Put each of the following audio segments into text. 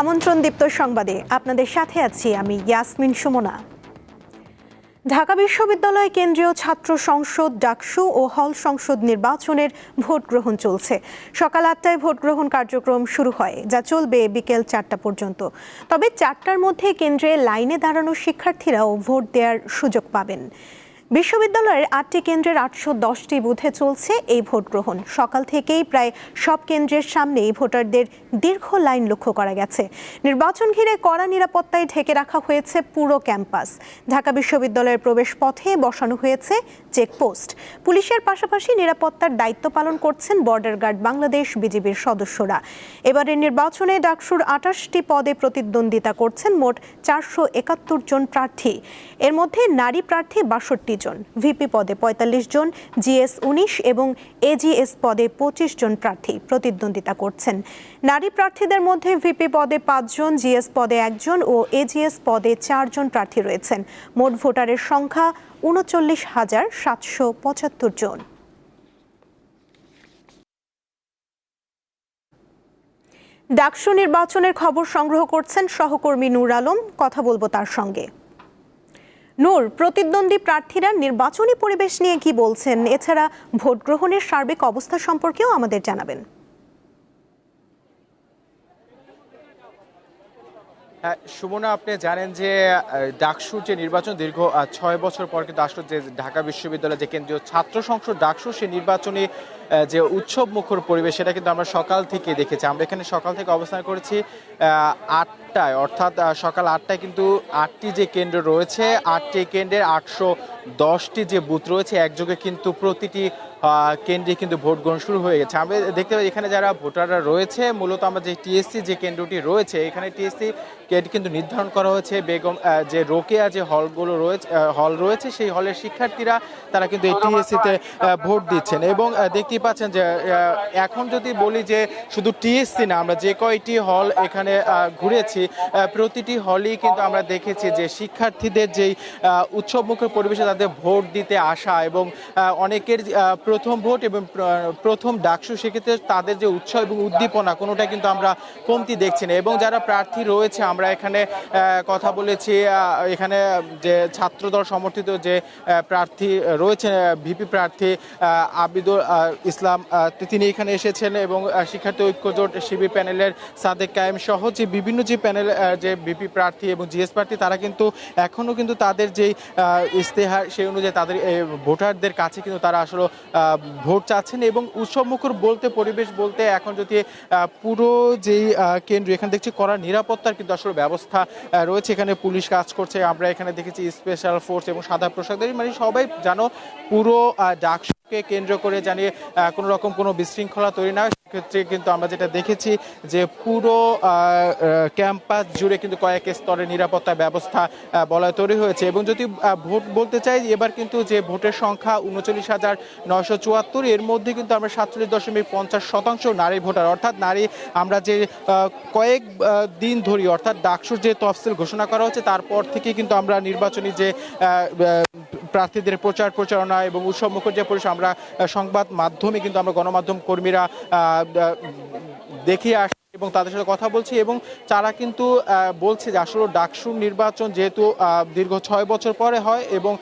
আমন্ত্রণ দীপ্ত সংবাদে। আপনাদের সাথে আছি আমি ইয়াসমিন সুমনা। ঢাকা বিশ্ববিদ্যালয় কেন্দ্রীয় ছাত্র সংসদ ডাকসু ও হল সংসদ নির্বাচনের ভোট গ্রহণ চলছে। সকাল আটটায় ভোট গ্রহণ কার্যক্রম শুরু হয়, যা চলবে বিকেল চারটা পর্যন্ত। তবে চারটার মধ্যে কেন্দ্রে লাইনে দাঁড়ানো শিক্ষার্থীরাও ভোট দেওয়ার সুযোগ পাবেন। বিশ্ববিদ্যালয়ের আটটি কেন্দ্রের আটশো দশটি বুথে চলছে এই ভোট গ্রহণ। সকাল থেকেই প্রায় সব কেন্দ্রের সামনেই ভোটারদের দীর্ঘ লাইন লক্ষ্য করা গেছে। নির্বাচন ঘিরে কড়া নিরাপত্তায় ঢেকে রাখা হয়েছে পুরো ক্যাম্পাস। ঢাকা বিশ্ববিদ্যালয়ের প্রবেশ পথে বসানো হয়েছে চেকপোস্ট। পুলিশের পাশাপাশি নিরাপত্তার দায়িত্ব পালন করছেন বর্ডার গার্ড বাংলাদেশ বিজিবির সদস্যরা। এবারের নির্বাচনে ডাকসুর আঠাশটি পদে প্রতিদ্বন্দ্বিতা করছেন মোট চারশো একাত্তর জন প্রার্থী। এর মধ্যে নারী প্রার্থী বাষট্টি জন, ভিপি পদে পঁয়তাল্লিশ জন, জিএস উনিশ এবং এজিএস পদে পঁচিশ জন প্রার্থী প্রতিদ্বন্দ্বিতা করছেন। নারী প্রার্থীদের মধ্যে ভিপি পদে পাঁচজন জিএস পদে একজন ও এজিএস পদে চারজন প্রার্থী রয়েছেন। মোট ভোটারের সংখ্যা উনচল্লিশ হাজার সাতশো পঁচাত্তর জন। ডাকসু নির্বাচনের খবর সংগ্রহ করছেন সহকর্মী নূর আলম। কথা বলব তার সঙ্গে। নূর, প্রতিদ্বন্দ্বী প্রার্থীরা নির্বাচনী পরিবেশ নিয়ে কি বলছেন? এছাড়া ভোট গ্রহণের সার্বিক অবস্থা সম্পর্কেও আমাদের জানাবেন। সুমনা, আপনি জানেন যে ডাকসুর যে নির্বাচন দীর্ঘ ছয় বছর পর কিন্তু আসলে যে ঢাকা বিশ্ববিদ্যালয় যে কেন্দ্রীয় ছাত্র সংসদ ডাকসু সেই নির্বাচনী যে উৎসব মুখর পরিবেশ, সেটা কিন্তু আমরা সকাল থেকে দেখেছি। আমরা এখানে সকাল থেকে অবস্থান করেছি আটটায়, অর্থাৎ সকাল আটটায় কিন্তু আটটি যে কেন্দ্র রয়েছে, আটটি কেন্দ্রের আটশো দশটি যে বুথ রয়েছে, একযোগে কিন্তু প্রতিটি কেন্দ্রে কিন্তু ভোট গ্রহণ শুরু হয়ে গেছে। আমরা দেখতে পাই এখানে যারা ভোটাররা রয়েছে মূলত আমরা যে টিএসসি যে কেন্দ্রটি রয়েছে এখানে টিএসসি কিন্তু নির্ধারণ করা হয়েছে। বেগম যে রোকেয়া যে হলগুলো রয়েছে হল রয়েছে সেই হলের শিক্ষার্থীরা তারা কিন্তু এই টিএসসিতে ভোট দিচ্ছেন এবং দেখতেই পাচ্ছেন যে এখন যদি বলি যে শুধু টিএসসি না আমরা যে কয়টি হল এখানে ঘুরেছি প্রতিটি হলই কিন্তু আমরা দেখেছি যে শিক্ষার্থীদের যেই আহ, উৎসবমুখর পরিবেশে তাদের ভোট দিতে আসা এবং অনেকের প্রথম ভোট এবং প্রথম ডাকসু সেক্ষেত্রে তাদের যে উৎসাহ এবং উদ্দীপনা কোনোটা কিন্তু আমরা কমতি দেখছি না। এবং যারা প্রার্থী রয়েছে আমরা এখানে কথা বলেছি এখানে যে ছাত্রদল সমর্থিত যে প্রার্থী রয়েছে ভিপি প্রার্থী আবিদুল ইসলাম তিনি এখানে এসেছেন এবং শিক্ষার্থী ঐক্য জোট শিবির প্যানেলের সাদেক কায়েম সহ যে বিভিন্ন যে প্যানেল যে ভিপি প্রার্থী এবং জিএস প্রার্থী তারা কিন্তু এখনও কিন্তু তাদের যেই আহ, ইশতেহার সেই অনুযায়ী তাদের ভোটারদের কাছে কিন্তু তারা আসলে ভোট চাচ্ছেন এবং উৎসবমুখর বলতে, পরিবেশ বলতে এখন যদি পুরো যেই কেন্দ্র, এখানে দেখছি করা নিরাপত্তার কিন্তু আসলে ব্যবস্থা রয়েছে। এখানে পুলিশ কাজ করছে। আমরা এখানে দেখেছি স্পেশাল ফোর্স এবং সাদা পোশাকধারী মানে সবাই জানো পুরো ডাকসকে কেন্দ্র করে জানিয়ে কোনো রকম কোনো বিশৃঙ্খলা তৈরি না ক্ষেত্রে কিন্তু আমরা যেটা দেখেছি যে পুরো ক্যাম্পাস জুড়ে কিন্তু কয়েক স্তরে নিরাপত্তা ব্যবস্থা বলয় তৈরি হয়েছে। এবং যদি ভোট বলতে চাই, এবার কিন্তু যে ভোটের সংখ্যা উনচল্লিশ হাজার নয়শো চুয়াত্তর, এর মধ্যে কিন্তু আমরা সাতচল্লিশ দশমিক পঞ্চাশ শতাংশ নারী ভোটার। অর্থাৎ নারী আমরা যে কয়েক দিন ধরি অর্থাৎ ডাকসুর যে তফসিল ঘোষণা করা হচ্ছে, তারপর থেকে কিন্তু আমরা নির্বাচনী যে প্রার্থীদের প্রচার প্রচারণা এবং উৎসব মুখর যে আমরা সংবাদ মাধ্যমে কিন্তু আমরা গণমাধ্যম কর্মীরা আহ, আস এবং তাদের সাথে কথা বলছি এবং তারা কিন্তু বলছে যে আসলে ডাকসুর নির্বাচন যেহেতু দীর্ঘ ছয় বছর পরে হয় এবং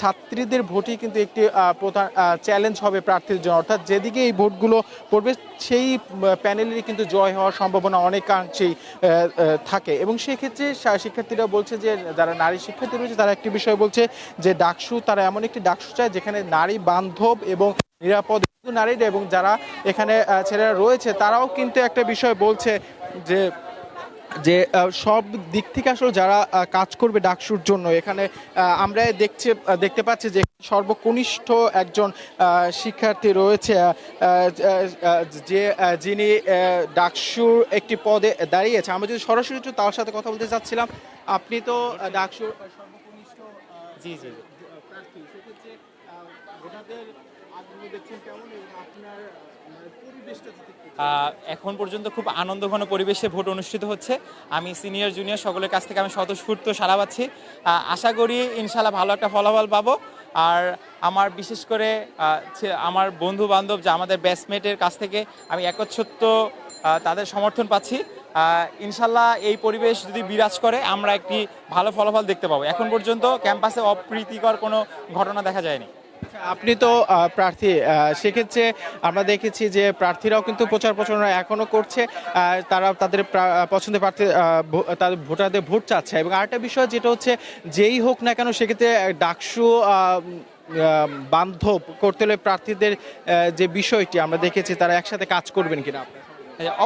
ছাত্রীদের ভোটই কিন্তু একটি প্রধান চ্যালেঞ্জ হবে প্রার্থীর জন্য। অর্থাৎ যেদিকে এই ভোটগুলো পড়বে, সেই প্যানেলেরই কিন্তু জয় হওয়ার সম্ভাবনা অনেকাংশেই থাকে। এবং সেক্ষেত্রে শিক্ষার্থীরা বলছে যে, যারা নারী শিক্ষার্থী রয়েছে, তারা একটি বিষয় বলছে যে, ডাকসু, তারা এমন একটি ডাকসু চায় যেখানে নারী বান্ধব এবং নিরাপদ নারীরা এবং যারা এখানে ছেলেরা রয়েছে তারাও কিন্তু একটা বিষয় বলছে যে যে সব দিক থেকে আসলে যারা কাজ করবে ডাকসুর জন্য এখানে আমরা দেখছে দেখতে পাচ্ছি যে সর্বকনিষ্ঠ একজন শিক্ষার্থী রয়েছে যে যিনি ডাকসুর একটি পদে দাঁড়িয়েছে। আমরা যদি সরাসরি একটু তার সাথে কথা বলতে চাচ্ছিলাম আপনি তো ডাকসুর সর্বকনিষ্ঠ জি জি ভোটারদের এখন পর্যন্ত খুব আনন্দঘন পরিবেশে ভোট অনুষ্ঠিত হচ্ছে। আমি সিনিয়র জুনিয়র সকলের কাছ থেকে আমি স্বতঃস্ফূর্ত সারা পাচ্ছি। আশা করি ইনশাল্লাহ ভালো একটা ফলাফল পাবো। আর আমার বিশেষ করে আমার বন্ধু বান্ধব যে আমাদের ব্যাচমেটের কাছ থেকে আমি একচ্ছত্ব তাদের সমর্থন পাচ্ছি। ইনশাল্লাহ এই পরিবেশ যদি বিরাজ করে, আমরা একটি ভালো ফলাফল দেখতে পাবো। এখন পর্যন্ত ক্যাম্পাসে অপ্রীতিকর কোনো ঘটনা দেখা যায়নি। আপনি তো প্রার্থী সেক্ষেত্রে আমরা দেখেছি যে প্রার্থীরাও কিন্তু প্রচার প্রচারণা এখনও করছে তারা তাদের পছন্দের প্রার্থী তাদের ভোটারদের ভোট চাচ্ছে। এবং আরেকটা বিষয় যেটা হচ্ছে যেই হোক না কেন সেক্ষেত্রে ডাকসু বান্ধব করতে হলে প্রার্থীদের যে বিষয়টি আমরা দেখেছি তারা একসাথে কাজ করবেন কিনা? আপনার হ্যাঁ,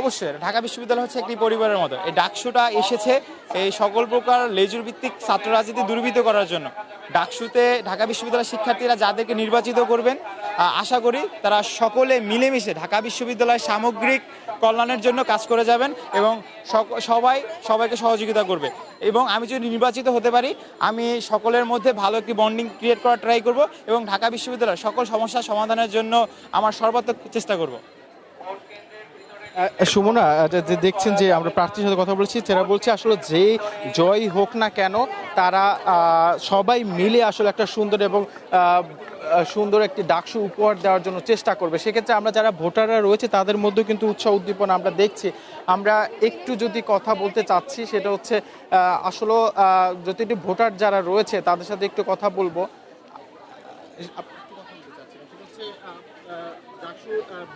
অবশ্যই, ঢাকা বিশ্ববিদ্যালয় হচ্ছে একটি পরিবারের মতো। এই ডাকসুটা এসেছে এই সকল প্রকার লেজুর ভিত্তিক ছাত্র রাজনীতি দুর্বৃত্ত করার জন্য। ডাকসুতে ঢাকা বিশ্ববিদ্যালয়ের শিক্ষার্থীরা যাদেরকে নির্বাচিত করবেন আশা করি তারা সকলে মিলেমিশে ঢাকা বিশ্ববিদ্যালয়ের সামগ্রিক কল্যাণের জন্য কাজ করে যাবেন এবং সবাই সবাইকে সহযোগিতা করবে। এবং আমি যদি নির্বাচিত হতে পারি, আমি সকলের মধ্যে ভালো একটি বন্ডিং ক্রিয়েট করার ট্রাই করব এবং ঢাকা বিশ্ববিদ্যালয়ের সকল সমস্যার সমাধানের জন্য আমার সর্বাত্মক চেষ্টা করব। সুমনা যে- দেখছেন যে আমরা প্রার্থীর সাথে কথা বলছি, তারা বলছে আসলে যে জয় হোক না কেন, তারা সবাই মিলে আসলে একটা সুন্দর এবং সুন্দর একটি ডাকসু উপহার দেওয়ার জন্য চেষ্টা করবে। সেক্ষেত্রে আমরা যারা ভোটাররা রয়েছে, তাদের মধ্যেও কিন্তু উৎসাহ উদ্দীপনা আমরা দেখছি। আমরা একটু যদি কথা বলতে চাচ্ছি, সেটা হচ্ছে আসলে যদি ভোটার যারা রয়েছে, তাদের সাথে একটু কথা বলব।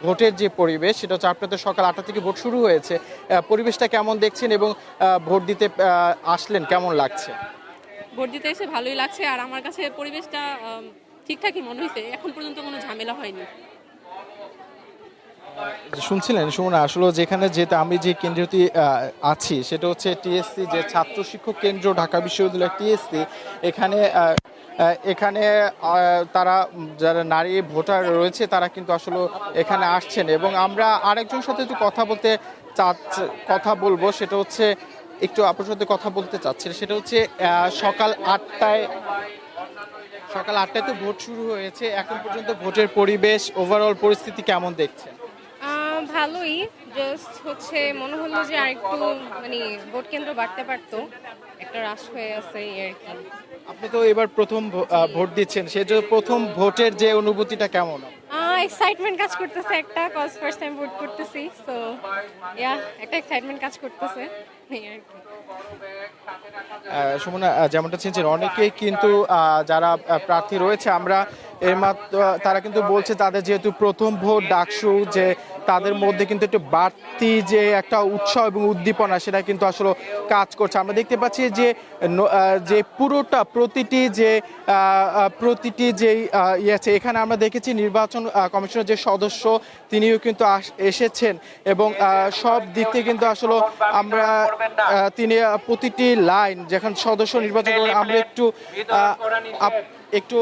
ভোটের যে পরিবেশ সেটা হচ্ছে আপনাদের সকাল আটটা থেকে ভোট শুরু হয়েছে। আহ, পরিবেশটা কেমন দেখছেন এবং ভোট দিতে আসলেন কেমন লাগছে? ভোট দিতে এসে ভালোই লাগছে আর আমার কাছে পরিবেশটা ঠিকঠাকই মনে হয়েছে এখন পর্যন্ত কোনো ঝামেলা হয়নি। শুনছিলেন সুমনা আসলে যেখানে যেটা আমি যে কেন্দ্রটি আছি, সেটা হচ্ছে টিএসসি, যে ছাত্র শিক্ষক কেন্দ্র, ঢাকা বিশ্ববিদ্যালয় টিএসসি। এখানে এখানে তারা যারা নারী ভোটার রয়েছে, তারা কিন্তু আসলে এখানে আসছেন। এবং আমরা আরেকজনের সাথে একটু কথা বলতে চাচ্ছি, কথা বলব, সেটা হচ্ছে, একটু আপনার সাথে কথা বলতে চাচ্ছি, সেটা হচ্ছে সকাল আটটায় সকাল আটটায় তো ভোট শুরু হয়েছে, এখন পর্যন্ত ভোটের পরিবেশ ওভারঅল পরিস্থিতি কেমন দেখছেন? ভালোই জাস্ট হচ্ছে মনে হলো যে আরেকটু মানে ভোট কেন্দ্র বাড়তে পারতো। একটা রাশ হয়ে আছে এই আর কি। আপনি তো এবার প্রথম ভোট দিচ্ছেন সে যে প্রথম ভোটের যে অনুভূতিটা কেমন? এক্সাইটমেন্ট কাজ করতেছে একটা কজ ফার্স্ট টাইম ভোট করতেছি সো ইয়া একটা এক্সাইটমেন্ট কাজ করতেছে সুমনা যেমনটা চিনছেন অনেকেই কিন্তু যারা প্রার্থী রয়েছে আমরা এর মাত্র তারা কিন্তু বলছে তাদের যেহেতু প্রথম ভোট ডাকসু যে তাদের মধ্যে কিন্তু একটু বাড়তি যে একটা উৎসাহ এবং উদ্দীপনা সেটা কিন্তু আসলে কাজ করছে। আমরা দেখতে পাচ্ছি যে যে পুরোটা প্রতিটি যে প্রতিটি যে ইয়ে আছে এখানে আমরা দেখেছি নির্বাচন কমিশনের যে সদস্য তিনিও কিন্তু এসেছেন এবং সব দিক থেকে কিন্তু আসলে আমরা তিনি প্রতিটি লাইন যেখানে সদস্য নির্বাচন আমরা একটু একটু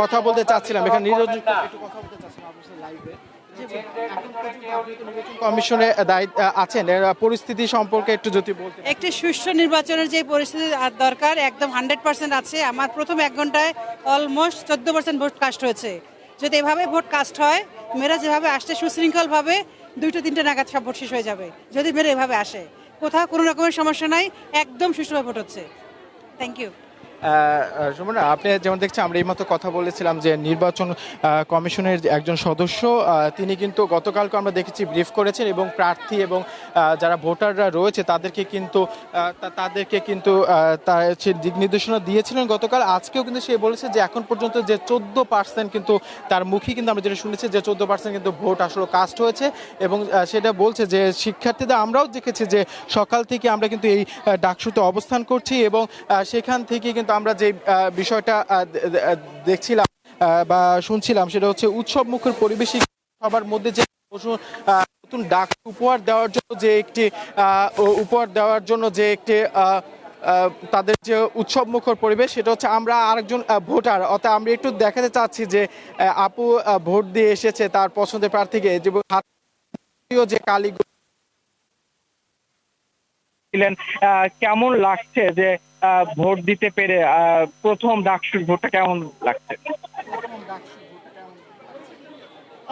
কথা বলতে চাচ্ছিলাম। এখানে নির্বাচন একটু কথা বলতে চাচ্ছিলাম আপনার সাথে live এ। যে এখন পর্যন্ত আপনি তো নির্বাচন কমিশনে দায়িত্ব আছেন পরিস্থিতি সম্পর্কে একটু যদি বলতে একটি সুষ্ঠু নির্বাচনের যে পরিস্থিতি দরকার, একদম হান্ড্রেড পার্সেন্ট আছে। আমার প্রথম এক ঘন্টায় অলমোস্ট চোদ্দ পার্সেন্ট ভোট কাস্ট হয়েছে। যদি এভাবে ভোট কাস্ট হয়, মেয়েরা যেভাবে আসছে সুশৃঙ্খলভাবে, দুইটো, তিনটে নাগাদ সব ভোট শেষ হয়ে যাবে, যদি মেয়েরা এভাবে আসে। কোথাও কোনো রকমের সমস্যা নাই, একদম সুষ্ঠুভাবে ভোট হচ্ছে। থ্যাংক ইউ সুমনা, আপনি যেমন দেখছেন, আমরা এইমাত্র কথা বলেছিলাম যে নির্বাচন কমিশনের একজন সদস্য তিনি কিন্তু গতকালকে আমরা দেখেছি ব্রিফ করেছেন এবং প্রার্থী এবং যারা ভোটাররা রয়েছে, তাদেরকে কিন্তু তাদেরকে কিন্তু তার দিক নির্দেশনা দিয়েছিলেন গতকাল। আজকেও কিন্তু সে বলেছে যে এখন পর্যন্ত যে চোদ্দ পার্সেন্ট কিন্তু তার মুখে কিন্তু আমরা যেটা শুনেছি যে চোদ্দ পার্সেন্ট কিন্তু ভোট আসলে কাস্ট হয়েছে এবং সেটা বলছে যে শিক্ষার্থীদের আমরাও দেখেছি যে সকাল থেকে আমরা কিন্তু এই ডাকসুতে অবস্থান করছি এবং সেখান থেকে কিন্তু আমরা যে বিষয়টা দেখছিলাম বা শুনছিলাম, সেটা হচ্ছে উৎসব মুখের পরিবেশই সবার মধ্যে যে নতুন ডাক উপহার দেওয়ার জন্য যে একটি উপহার দেওয়ার জন্য যে একটি তাদের যে উৎসব মুখর পরিবেশ, সেটা হচ্ছে আমরা আরেকজন ভোটার। অর্থাৎ আমরা একটু দেখাতে চাচ্ছি যে আপু ভোট দিয়ে এসেছে তার পছন্দের প্রার্থীকে, যে কালী ছিলেন কেমন লাগছে যে ভোট দিতে পেরে আহ, প্রথম ডাকসুর ভোটটা কেমন লাগছে?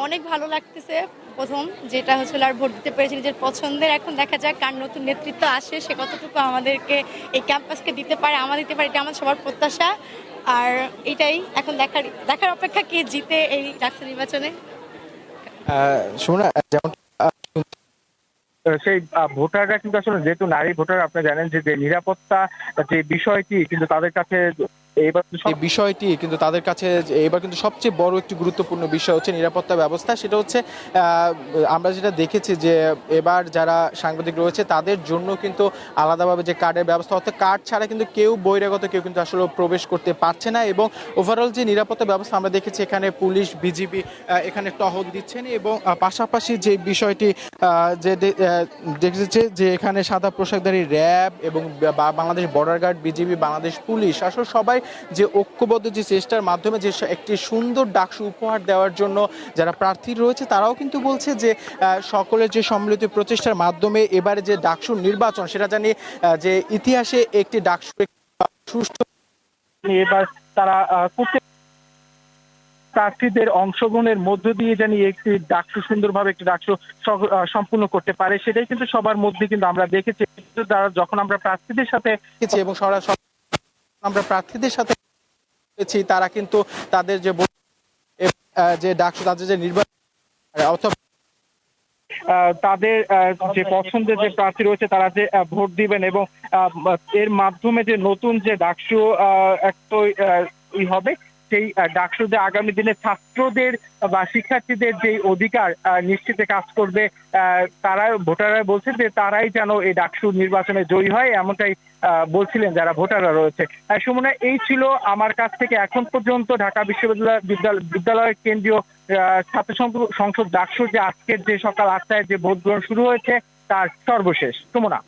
অনেক ভালো লাগতেছে প্রথম যেটা হচ্ছে আর ভোট দিতে পেরেছি নিজের পছন্দের। এখন দেখা যাক কার নতুন নেতৃত্ব আসে সে কতটুকু আমাদেরকে এই ক্যাম্পাসকে দিতে পারে আমার দিতে পারে এটা আমার সবার প্রত্যাশা। আর এটাই এখন দেখার দেখার অপেক্ষা কে জিতে এই ডাকসু নির্বাচনে। শোনা যেমন সেই ভোটাররা কিন্তু আসলে যেহেতু নারী ভোটার আপনি জানেন যে নিরাপত্তা যে বিষয়টি, কিন্তু তাদের কাছে এই বিষয়টি কিন্তু তাদের কাছে এবার কিন্তু সবচেয়ে বড় একটি গুরুত্বপূর্ণ বিষয় হচ্ছে নিরাপত্তা ব্যবস্থা। সেটা হচ্ছে আমরা যেটা দেখেছি যে এবার যারা সাংবাদিক রয়েছে, তাদের জন্য কিন্তু আলাদাভাবে যে কার্ডের ব্যবস্থা, অর্থাৎ কার্ড ছাড়া কিন্তু কেউ বহিরাগত কেউ কিন্তু আসলে প্রবেশ করতে পারছে না এবং ওভারঅল যে নিরাপত্তা ব্যবস্থা আমরা দেখেছি, এখানে পুলিশ বিজিবি এখানে টহল দিচ্ছেন এবং পাশাপাশি যে বিষয়টি যে দেখেছে যে এখানে সাদা পোশাকধারী র্যাব এবং Bangladesh border guard BGB Bangladesh police, আসলে সবাই যে ঐক্যবদ্ধ যে চেষ্টার মাধ্যমে যে একটি সুন্দর ডাকসু উপহার দেওয়ার জন্য যারা প্রার্থী রয়েছে তারাও কিন্তু বলছে যে সকলের যে সম্মিলিত প্রচেষ্টার মাধ্যমে এবারে যে ডাকসুর নির্বাচন সেটা জানি যে ইতিহাসে একটি ডাকসু সুষ্ঠু এবার তারা প্রার্থীদের অংশগ্রহণের মধ্য দিয়ে জানি একটি ডাকসু সুন্দরভাবে একটি ডাকসু সম্পূর্ণ করতে পারে সেটাই কিন্তু সবার মধ্যে কিন্তু আমরা দেখেছি। তারা যখন আমরা প্রার্থীদের সাথে এবং সরাসরি আমরা প্রার্থীদের সাথে তারা কিন্তু তাদের যে যে ডাক তাদের যে নির্বাচন অথবা তাদের যে পছন্দের যে প্রার্থী রয়েছে তারা যে ভোট দিবেন এবং এর মাধ্যমে যে নতুন যে ডাকসু আহ, একটা আহ, ই হবে সেই ডাকসুতে আগামী দিনে ছাত্রদের বা শিক্ষার্থীদের যে অধিকার নিশ্চিতে কাজ করবে তারা, ভোটাররা বলছে যে তারাই যেন এই ডাকসু নির্বাচনে জয়ী হয়, এমনটাই বলছিলেন যারা ভোটাররা রয়েছে। সুমনা, এই ছিল আমার কাছ থেকে এখন পর্যন্ত ঢাকা বিশ্ববিদ্যালয় বিদ্যালয় বিদ্যালয়ের কেন্দ্রীয় ছাত্র সংসদ ডাকসু যে আজকের যে সকাল আটটায় যে ভোট গ্রহণ শুরু হয়েছে, তার সর্বশেষ। সুমনা।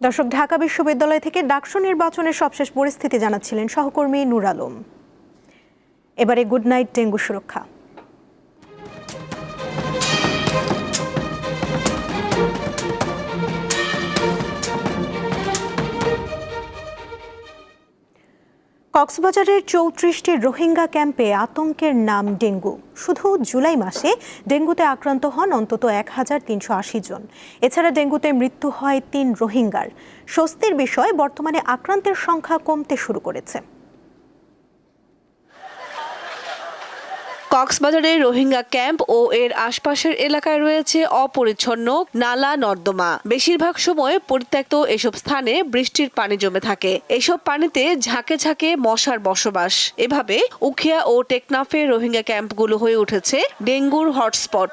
দর্শক, ঢাকা বিশ্ববিদ্যালয় থেকে ডাকসু নির্বাচনের সবশেষ পরিস্থিতি জানাচ্ছিলেন সহকর্মী নূর আলম। এবারে গুড নাইট, ডেঙ্গু সুরক্ষা। কক্সবাজারের চৌত্রিশটি রোহিঙ্গা ক্যাম্পে আতঙ্কের নাম ডেঙ্গু। শুধু জুলাই মাসে ডেঙ্গুতে আক্রান্ত হন অন্তত এক হাজার তিনশো আশি জন। এছাড়া ডেঙ্গুতে মৃত্যু হয় তিন রোহিঙ্গার। স্বস্তির বিষয়, বর্তমানে আক্রান্তের সংখ্যা কমতে শুরু করেছে। কক্সবাজারের রোহিঙ্গা ক্যাম্প ও এর আশপাশের এলাকায় রয়েছে অপরিচ্ছন্ন নালা নর্দমা। বেশিরভাগ সময় পরিত্যক্ত এসব স্থানে বৃষ্টির পানি জমে থাকে। এসব পানিতে ঝাঁকে ঝাঁকে মশার বসবাস। এভাবে উখিয়া ও টেকনাফে রোহিঙ্গা ক্যাম্পগুলো হয়ে উঠেছে ডেঙ্গুর হটস্পট।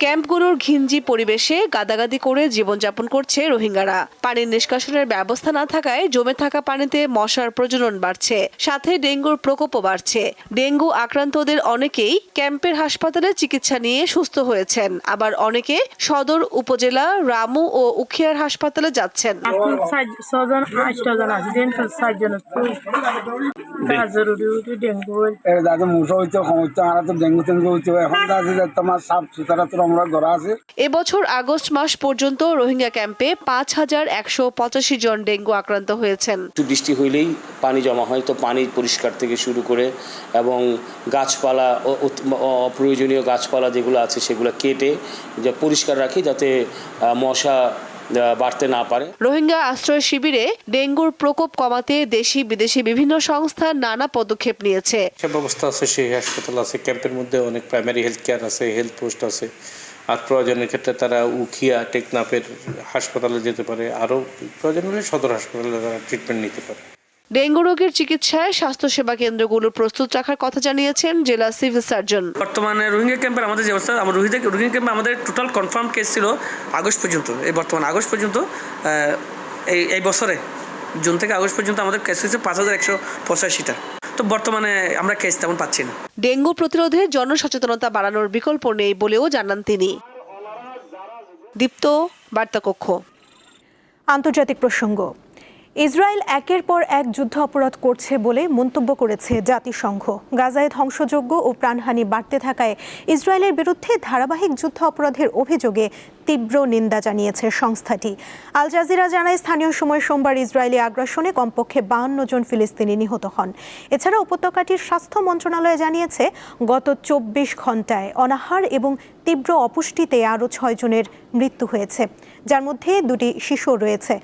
ক্যাম্পগুলোর ঘিঞ্জি পরিবেশে গাদাগাদি করে জীবনযাপন করছে রোহিঙ্গারা। পানির নিষ্কাশনের ব্যবস্থা না থাকায় জমে থাকা পানিতে মশার প্রজনন বাড়ছে। সাথে ডেঙ্গুর প্রকোপও বাড়ছে। ডেঙ্গু আক্রান্তদের অনেকেই ক্যাম্পের হাসপাতালে চিকিৎসা নিয়ে সুস্থ হয়েছেন। আবার অনেকে সদর উপজেলা রামু ও উখিয়ার হাসপাতালে যাচ্ছেন। ডেঙ্গু হইতে। এখন তোমার সাফ সুতরা আমরা ঘরা আছে। এবছর আগস্ট মাস পর্যন্ত রোহিঙ্গা ক্যাম্পে পাঁচ হাজার একশো পঁচাশি জন ডেঙ্গু আক্রান্ত হয়েছেন। একটু বৃষ্টি হইলেই পানি জমা হয় তো পানি পরিষ্কার থেকে শুরু করে এবং গাছপালা অপ্রয়োজনীয় গাছপালা যেগুলো আছে সেগুলো কেটে যে পরিষ্কার রাখি যাতে মশা বাড়তে না পারে। রোহিঙ্গা আশ্রয় শিবিরে ডেঙ্গুর প্রকোপ কমাতে দেশি বিদেশি বিভিন্ন সংস্থা নানা পদক্ষেপ নিয়েছে। সে ব্যবস্থা আছে সেই হাসপাতাল আছে ক্যাম্পের মধ্যে অনেক প্রাইমারি হেলথ কেয়ার আছে হেলথ পোস্ট আছে। আর প্রয়োজনের ক্ষেত্রে তারা উখিয়া টেকনাফের হাসপাতালে যেতে পারে। আরও প্রয়োজন হলে সদর হাসপাতালে তারা ট্রিটমেন্ট নিতে পারে। ডেঙ্গু রোগের চিকিৎসায় স্বাস্থ্যসেবা কেন্দ্রগুলো প্রস্তুত রাখার কথা জানিয়েছেন জেলা সিভিল সার্জন। বর্তমানে রোহিঙ্গা ক্যাম্পের আমাদের যে অবস্থা আমার রোহিঙ্গা রোহিঙ্গা ক্যাম্পে আমাদের টোটাল কনফার্ম কেস ছিল আগস্ট পর্যন্ত এই বর্তমান আগস্ট পর্যন্ত আহ, এই এই বছরে। জুন থেকে আগস্ট পর্যন্ত আমাদের কেস হয়েছে পাঁচ হাজার একশো পঁচাশিটা। তো বর্তমানে আমরা কেস তেমন পাচ্ছি না। ডেঙ্গু প্রতিরোধে জনসচেতনতা বাড়ানোর বিকল্প নেই বলেও জানান তিনি। দীপ্ত বার্তাকক্ষ। আন্তর্জাতিক প্রসঙ্গ। ইসরায়েল একের পর এক যুদ্ধ অপরাধ করছে বলে মন্তব্য করেছে জাতিসংঘ। গাজায় ধ্বংসযোগ্য ও প্রাণহানি বাড়তে থাকায় ইসরায়েলের বিরুদ্ধে ধারাবাহিক যুদ্ধ অপরাধের অভিযোগে তীব্র নিন্দা জানিয়েছে সংস্থাটি। আল জাজিরা জানায়, স্থানীয় সময় সোমবার ইসরায়েলি আগ্রাসনে কমপক্ষে বাহান্ন জন ফিলিস্তিনি নিহত হন। এছাড়া উপত্যকাটির স্বাস্থ্য মন্ত্রণালয় জানিয়েছে, গত চব্বিশ ঘন্টায় অনাহার এবং তীব্র অপুষ্টিতে আরও ছয়জনের মৃত্যু হয়েছে। যার মধ্যে দুটি শিশু রয়েছে।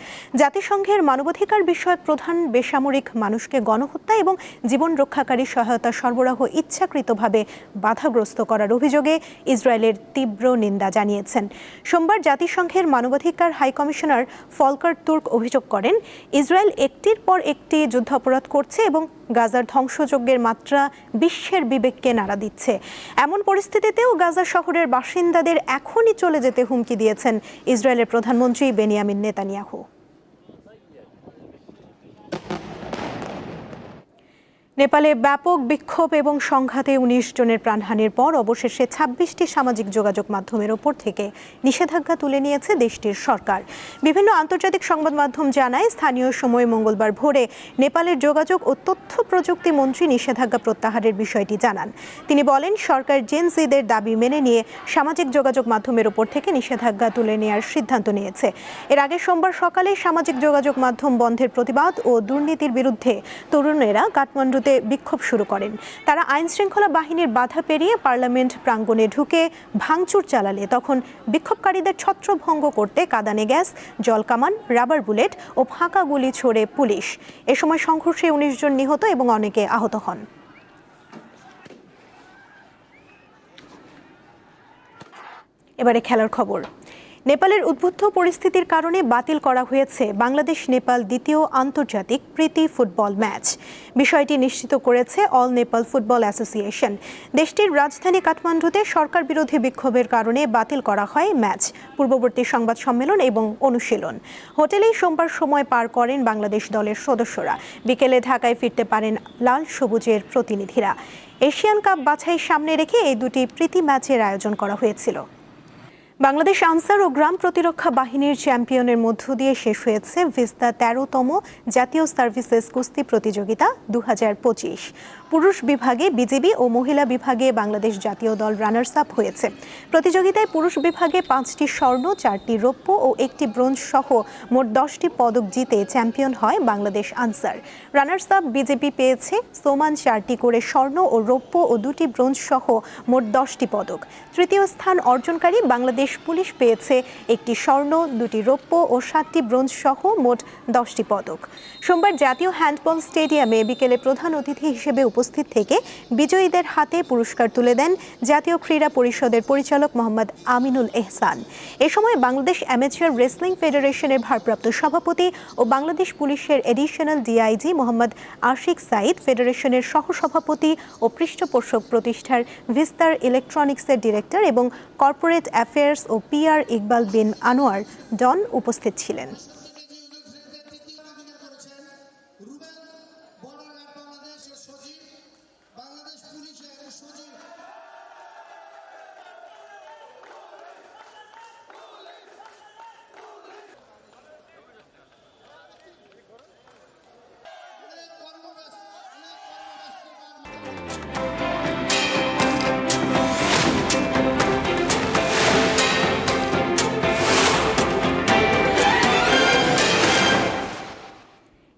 জাতিসংঘের মানবাধিকার বিষয়ক প্রধান বেসামরিক মানুষকে গণহত্যা এবং জীবন রক্ষাকারী সহায়তা সরবরাহ ইচ্ছাকৃতভাবে বাধাগ্রস্ত করার অভিযোগে ইসরায়েলের তীব্র নিন্দা জানিয়েছেন। সোমবার জাতিসংঘের মানবাধিকার হাই কমিশনার ফলকার তুর্ক অভিযোগ করেন, ইসরায়েল একটির পর একটি যুদ্ধাপরাধ করছে এবং গাজার ধ্বংসযজ্ঞের মাত্রা বিশ্বের বিবেককে নাড়া দিচ্ছে। এমন পরিস্থিতিতেও গাজা শহরের বাসিন্দাদের এখনই চলে যেতে হুমকি দিয়েছেন ইসরায়েলের প্রধানমন্ত্রী বেনিয়ামিন নেতানিয়াহু। নেপালে ব্যাপক বিক্ষোভ এবং সংঘাতে উনিশ জনের প্রাণহানির পর অবশেষে ছাব্বিশটি সামাজিক যোগাযোগ মাধ্যমের ওপর থেকে নিষেধাজ্ঞা তুলে নিয়েছে দেশটির সরকার। বিভিন্ন আন্তর্জাতিক সংবাদ মাধ্যম জানায়, স্থানীয় সময় মঙ্গলবার ভোরে নেপালের যোগাযোগ ও তথ্য প্রযুক্তি মন্ত্রী নিষেধাজ্ঞা প্রত্যাহারের বিষয়টি জানান। তিনি বলেন, সরকার জেনজিদের দাবি মেনে নিয়ে সামাজিক যোগাযোগ মাধ্যমের ওপর থেকে নিষেধাজ্ঞা তুলে নেওয়ার সিদ্ধান্ত নিয়েছে। এর আগে সোমবার সকালে সামাজিক যোগাযোগ মাধ্যম বন্ধের প্রতিবাদ ও দুর্নীতির বিরুদ্ধে তরুণেরা কাঠমান্ডুতে বিক্ষোভ শুরু করেন। তারা আইন শৃঙ্খলা বাহিনীর বাধা পেরিয়ে পার্লামেন্ট প্রাঙ্গণে ঢুকে ভাঙচুর চালালে। তখন বিক্ষোভকারীদের ছত্রভঙ্গ করতে কাদানে গ্যাস জলকামান রাবার বুলেট ও ফাঁকা গুলি ছোড়ে পুলিশ। এ সময় সংঘর্ষে উনিশ জন নিহত এবং অনেকে আহত হন। এবারে খেলার খবর। নেপালের উদ্বুদ্ধ পরিস্থিতির কারণে বাতিল করা হয়েছে বাংলাদেশ নেপাল দ্বিতীয় আন্তর্জাতিক প্রীতি ফুটবল ম্যাচ। বিষয়টি নিশ্চিত করেছে অল নেপাল ফুটবল অ্যাসোসিয়েশন। দেশটির রাজধানী কাঠমান্ডুতে সরকার বিরোধী বিক্ষোভের কারণে বাতিল করা হয় ম্যাচ। পূর্ববর্তী সংবাদ সম্মেলন এবং অনুশীলন। হোটেলেই সোমবার সময় পার করেন বাংলাদেশ দলের সদস্যরা। বিকেলে ঢাকায় ফিরতে পারেন লাল সবুজের প্রতিনিধিরা। এশিয়ান কাপ বাছাই সামনে রেখে এই দুটি প্রীতি ম্যাচের আয়োজন করা হয়েছিল। বাংলাদেশ আনসার ও গ্রাম প্রতিরক্ষা বাহিনীর চ্যাম্পিয়নের মধ্য দিয়ে শেষ হয়েছে ভিস্তা তেরোতম জাতীয় সার্ভিসেস কুস্তি প্রতিযোগিতা দু পুরুষ বিভাগে বিজেপি ও মহিলা বিভাগে বাংলাদেশ জাতীয় দল রানার্স আপ হয়েছে। প্রতিযোগিতায় পুরুষ বিভাগে পাঁচটি স্বর্ণ, চারটি রৌপ্য ও একটি ব্রোঞ্জ সহ মোট দশটি পদক জিতে চ্যাম্পিয়ন হয় Bangladesh Ansar. Runners up BJP পেয়েছে সোমান চারটি করে স্বর্ণ ও রৌপ্য ও দুটি ব্রোঞ্জ সহ মোট দশটি পদক। তৃতীয় স্থান অর্জনকারী বাংলাদেশ পুলিশ পেয়েছে একটি স্বর্ণ, দুটি রৌপ্য ও সাতটি ব্রোঞ্জ সহ মোট দশটি পদক। সোমবার জাতীয় হ্যান্ডবল স্টেডিয়ামে বিকেলে প্রধান অতিথি হিসেবে উপস্থিত থেকে বিজয়ীদের হাতে পুরস্কার তুলে দেন জাতীয় ক্রীড়া পরিষদের পরিচালক মোহাম্মদ আমিনুল এহসান। এ সময় বাংলাদেশ অ্যামেচার রেসলিং ফেডারেশনের ভারপ্রাপ্ত সভাপতি ও বাংলাদেশ পুলিশের এডিশনাল ডিআইজি মোহাম্মদ আশিক সাইদ ফেডারেশনের সহসভাপতি ও পৃষ্ঠপোষক প্রতিষ্ঠার ভিস্তার ইলেকট্রনিক্সের ডিরেক্টর এবং কর্পোরেট ও পিআর ইকবাল বিন আনোয়ার ডন উপস্থিত ছিলেন।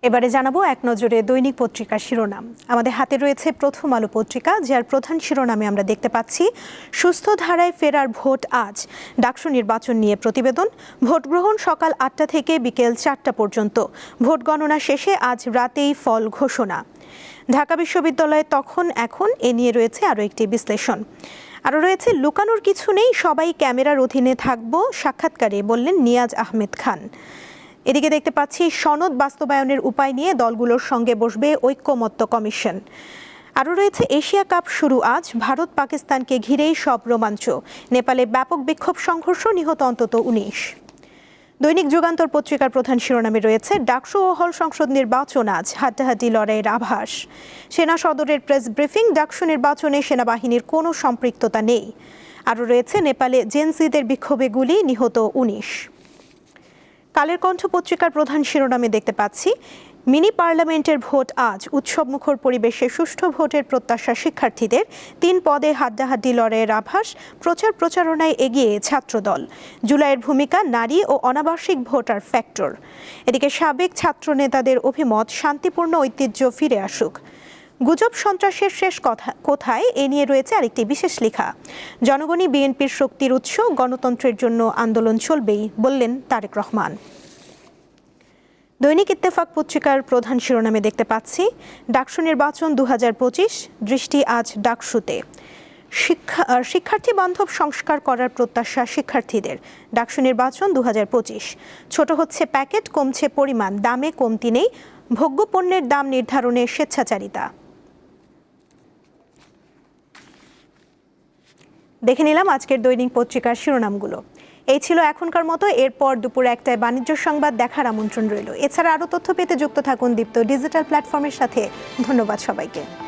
এবারে জানাব এক নজরে দৈনিক পত্রিকার শিরোনাম। আমাদের হাতে রয়েছে প্রথম আলো পত্রিকা, যার প্রধান শিরোনামে আমরা দেখতে পাচ্ছি, সুস্থ ধারায় ফেরার ভোট আজ। ডাকসু নির্বাচন নিয়ে প্রতিবেদন, ভোট গ্রহণ সকাল আটটা থেকে বিকেল চারটা পর্যন্ত। ভোট গণনা শেষে আজ রাতেই ফল ঘোষণা। ঢাকা বিশ্ববিদ্যালয়ে তখন এখন এ নিয়ে রয়েছে আরও একটি বিশ্লেষণ। আরও রয়েছে, লুকানোর কিছু নেই, সবাই ক্যামেরার অধীনে থাকব, সাক্ষাৎকারে বললেন নিয়াজ আহমেদ খান। এদিকে দেখতে পাচ্ছি, সনদ বাস্তবায়নের উপায় নিয়ে দলগুলোর সঙ্গে বসবে ঐক্যমত্য কমিশন। আরও রয়েছে, এশিয়া কাপ শুরু আজ, ভারত পাকিস্তানকে ঘিরেই সব রোমাঞ্চ। নেপালে ব্যাপক বিক্ষোভ, সংঘর্ষ, নিহত অন্তত উনিশ। দৈনিক যুগান্তর পত্রিকার প্রধান শিরোনামে রয়েছে, ডাকসু ও হল সংসদ নির্বাচন আজ, হাড্ডাহাড্ডি লড়াইয়ের আভাস। সেনা সদরের প্রেস ব্রিফিং, ডাকসু নির্বাচনে সেনাবাহিনীর কোনো সম্পৃক্ততা নেই। আরও রয়েছে, নেপালে জেনসিদের বিক্ষোভে গুলি, নিহত উনিশ। কালের কণ্ঠ পত্রিকার প্রধান শিরোনামে দেখতে পাচ্ছি। মিনি পার্লামেন্টের ভোট আজ। উৎসবমুখর পরিবেশে সুষ্ঠু ভোটের প্রত্যাশা শিক্ষার্থীদের। তিন পদে হাড্ডাহাড্ডি লড়াইয়ের আভাস। প্রচার প্রচারণায় এগিয়ে ছাত্রদল। জুলাইয়ের ভূমিকা নারী ও অনাবাসিক ভোটার ফ্যাক্টর। এদিকে সাবেক ছাত্র নেতাদের অভিমত শান্তিপূর্ণ ঐতিহ্য ফিরে আসুক। গুজব সন্ত্রাসের শেষ কথা কোথায়? এ নিয়ে রয়েছে আরেকটি বিশেষ লেখা। জনগণই বিএনপির শক্তির উৎস, গণতন্ত্রের জন্য আন্দোলন চলবেই, বললেন তারেক রহমান। দৈনিক ইত্তেফাক পত্রিকার প্রধান শিরোনামে দেখতে পাচ্ছি, ডাকসু নির্বাচন দু হাজার পঁচিশ, দৃষ্টি আজ ডাকসুতে। শিক্ষা শিক্ষার্থী বান্ধব সংস্কার করার প্রত্যাশা শিক্ষার্থীদের, ডাকসু নির্বাচন দু হাজার পঁচিশ। ছোট হচ্ছে প্যাকেট, কমছে পরিমাণ, দামে কমতি নেই, ভোগ্যপণ্যের দাম নির্ধারণে স্বেচ্ছাচারিতা। দেখে নিলাম আজকের দৈনিক পত্রিকার শিরোনামগুলো। এই ছিল এখনকার মতো, এরপর দুপুর একটায় বাণিজ্য সংবাদ দেখার আমন্ত্রণ রইল। এছাড়া আরও তথ্য পেতে যুক্ত থাকুন দীপ্ত ডিজিটাল প্ল্যাটফর্মের সাথে। ধন্যবাদ সবাইকে।